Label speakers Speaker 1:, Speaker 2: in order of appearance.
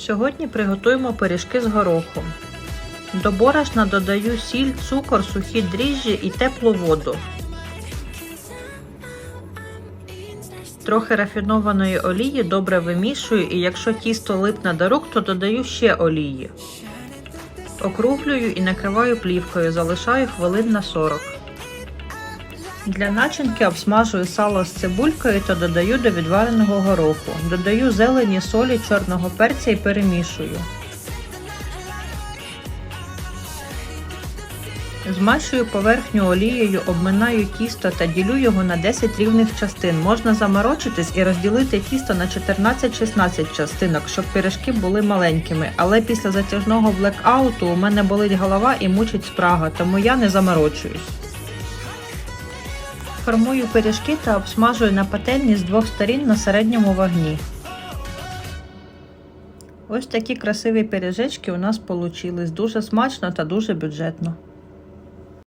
Speaker 1: Сьогодні приготуємо пиріжки з горохом. До борошна додаю сіль, цукор, сухі дріжджі і теплу воду. Трохи рафінованої олії добре вимішую і якщо тісто липне до рук, то додаю ще олії. Округлюю і накриваю плівкою, залишаю хвилин на 40. Для начинки обсмажую сало з цибулькою та додаю до відвареного гороху. Додаю зелені, солі, чорного перця і перемішую. Змащую поверхню олією, обминаю тісто та ділю його на 10 рівних частин. Можна заморочитись і розділити тісто на 14-16 частинок, щоб пиріжки були маленькими. Але після затяжного блекауту у мене болить голова і мучить спрага, тому я не заморочуюсь. Формую пиріжки та обсмажую на пательні з двох сторін на середньому вогні. Ось такі красиві пиріжечки у нас вийшли. Дуже смачно та дуже бюджетно.